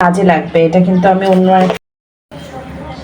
কাজে লাগবে। এটা কিন্তু আমি অন্য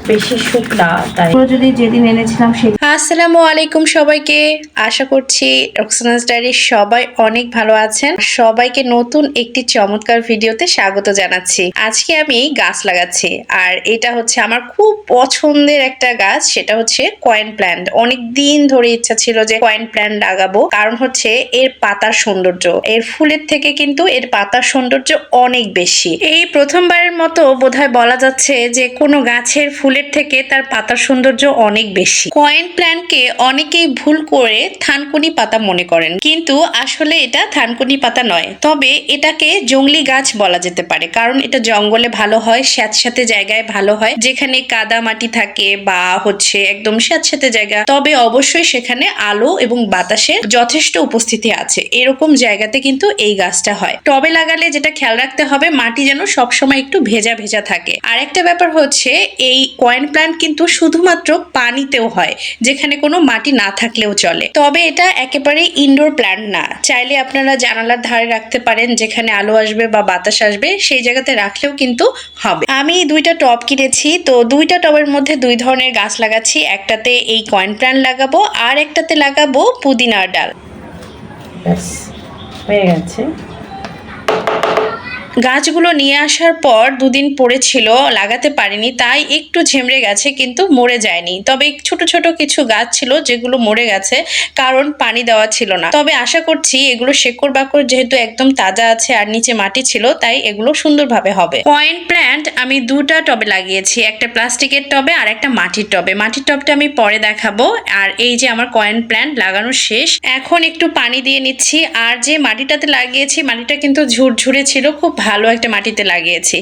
বেশি শুকনা তাই যদি যেদিন এনেছিলাম সেই আসসালামু আলাইকুম সবাইকে। আশা করছি রক্সানাস ডায়েরির সবাই অনেক ভালো আছেন। সবাইকে নতুন একটি চমৎকার ভিডিওতে স্বাগত জানাচ্ছি। আজকে আমি গাছ লাগাচ্ছি আর এটা হচ্ছে আমার খুব পছন্দের একটা গাছ, সেটা হচ্ছে কয়েন প্ল্যান্ট অনেক দিন ধরে ইচ্ছা ছিল যে কয়েন প্ল্যান্ট লাগাবো। কারণ হচ্ছে এর পাতার সৌন্দর্য। এর ফুলের থেকে কিন্তু এর পাতার সৌন্দর্য অনেক বেশি। এই প্রথমবারের মতো বোধহয় বলা যাচ্ছে যে কোনো গাছের ফুলের থেকে তার পাতার সৌন্দর্য অনেক বেশি। কয়েন প্ল্যান্টকে অনেকেই ভুল করে থানকুনি পাতা মনে করেন। কিন্তু আসলে এটা থানকুনি পাতা নয়। তবে এটাকে জংলি গাছ বলা যেতে পারে। কারণ এটা জঙ্গলে ভালো হয়, স্যাঁতস্যাঁতে জায়গায় ভালো হয়। যেখানে কাদা মাটি থাকে বা হচ্ছে একদম স্যাঁতস্যাঁতে জায়গা। তবে অবশ্যই সেখানে আলো এবং বাতাসের যথেষ্ট উপস্থিতি আছে। এরকম জায়গাতে কিন্তু এই গাছটা হয়। টবে লাগালে যেটা খেয়াল রাখতে হবে, মাটি যেন সবসময় একটু ভেজা ভেজা থাকে। আর একটা ব্যাপার হচ্ছে, এই কয়েন প্ল্যান্ট কিন্তু শুধুমাত্র পানিতেও হয়। যেখানে কোনো মাটি না থাকলেও চলে। তবে এটা একেবারে ইনডোর প্ল্যান্ট না। চাইলে আপনারা জানালার ধারে রাখতে পারেন, যেখানে আলো আসবে বা বাতাস আসবে, সেই জায়গাতে রাখলেও কিন্তু হবে। আমি দুইটা টব কিনেছি, তো দুইটা টবের মধ্যে দুই ধরনের গাছ লাগাচ্ছি। একটাতে এই কয়েন প্ল্যান্ট লাগাবো, আর একটাতে লাগাবো পুদিনার ডাল। হয়ে গেছে। গাছগুলো নিয়ে আসার পর দুদিন পড়েছিল, লাগাতে পারিনি, তাই একটু ঝেমড়ে গেছে কিন্তু মরে যায়নি। তবে ছোট ছোট কিছু গাছ ছিল যেগুলো মরে গেছে, কারণ পানি দেওয়া ছিল না। তবে আশা করছি এগুলো শেকড় বাকড় যেহেতু একদম তাজা আছে আর নিচে মাটি ছিল, তাই এগুলো সুন্দরভাবে হবে। পয়েন্ট প্ল্যান্ট আমি দুটা টবে লাগিয়েছি, একটা প্লাস্টিকের টবে আর একটা মাটির টবে। মাটির টবটা আমি পরে দেখাবো। আর এই যে আমার কয়েন প্ল্যান্ট লাগানো শেষ, এখন একটু পানি দিয়ে নিচ্ছি। আর যে মাটিটাতে লাগিয়েছি, মাটিটা কিন্তু ঝুরঝুরে ছিল, খুব ভালো একটা মাটিতে লাগিয়েছি।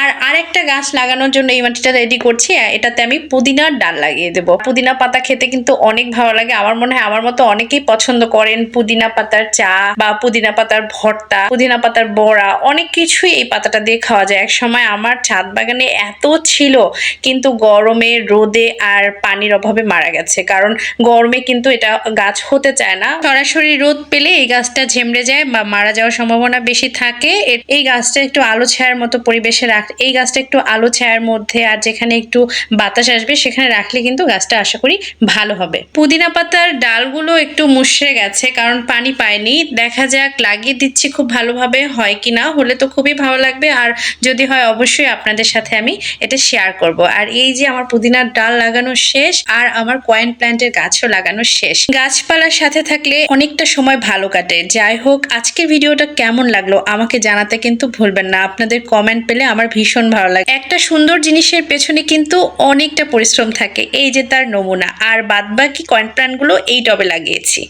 আর আরেকটা গাছ লাগানোর জন্য এই মাটিটা রেডি করছি এটাতে আমি পুদিনার ডাল লাগিয়ে দেবো। পুদিনা পাতা খেতে কিন্তু অনেক ভালো লাগে। আমার মনে হয় আমার মতো অনেকেই পছন্দ করেন পুদিনা পাতার চা বা পুদিনা পাতার ভর্তা, পুদিনা পাতার বড়া, অনেক কিছুই এই পাতাটা দিয়ে খাওয়া যায়। এক সময় আমার ছাদ বাগানে এত ছিল, কিন্তু গরমে, রোদে আর পানির অভাবে মারা গেছে। কারণ গরমে কিন্তু এটা গাছ হতে চায় না। সরাসরি রোদ পেলে এই গাছটা ঝেমড়ে যায় বা মারা যাওয়ার সম্ভাবনা বেশি থাকে। এই গাছটা একটু আলো ছায়ার মতো পরিবেশে রাখ, এই গাছটা একটু আলো ছায়ার মধ্যে আর যেখানে একটু বাতাস আসবে সেখানে রাখলে কিন্তু গাছটা আশা করি ভালো হবে। পুদিনা পাতার ডালগুলো একটু মুষড়ে গেছে কারণ পানি পায়নি। দেখা যাক, লাগিয়ে দিচ্ছি খুব ভালোভাবে, হয় কিনা হলে তো খুবই ভালো লাগবে। আর যদি হয় অবশ্যই আপনাদের সাথে আমি এটা শেয়ার করব। আর এই যে আমার পুদিনার ডাল লাগানো শেষ আর আমার কয়েন প্ল্যান্টের গাছও লাগানো শেষ। গাছপালার সাথে থাকলে অনেকটা সময় ভালো কাটে। যাই হোক, আজকের ভিডিওটা কেমন লাগল আমাকে জানাতে কিন্তু ভুলবেন না। আপনাদের কমেন্ট পেলে আমার ভীষণ ভালো লাগে। একটা সুন্দর জিনিসের পেছনে কিন্তু অনেকটা পরিশ্রম থাকে। এই যে তার নমুনা। আর বাদবাকি কয়েন প্ল্যানগুলো এই টবে লাগিয়েছি।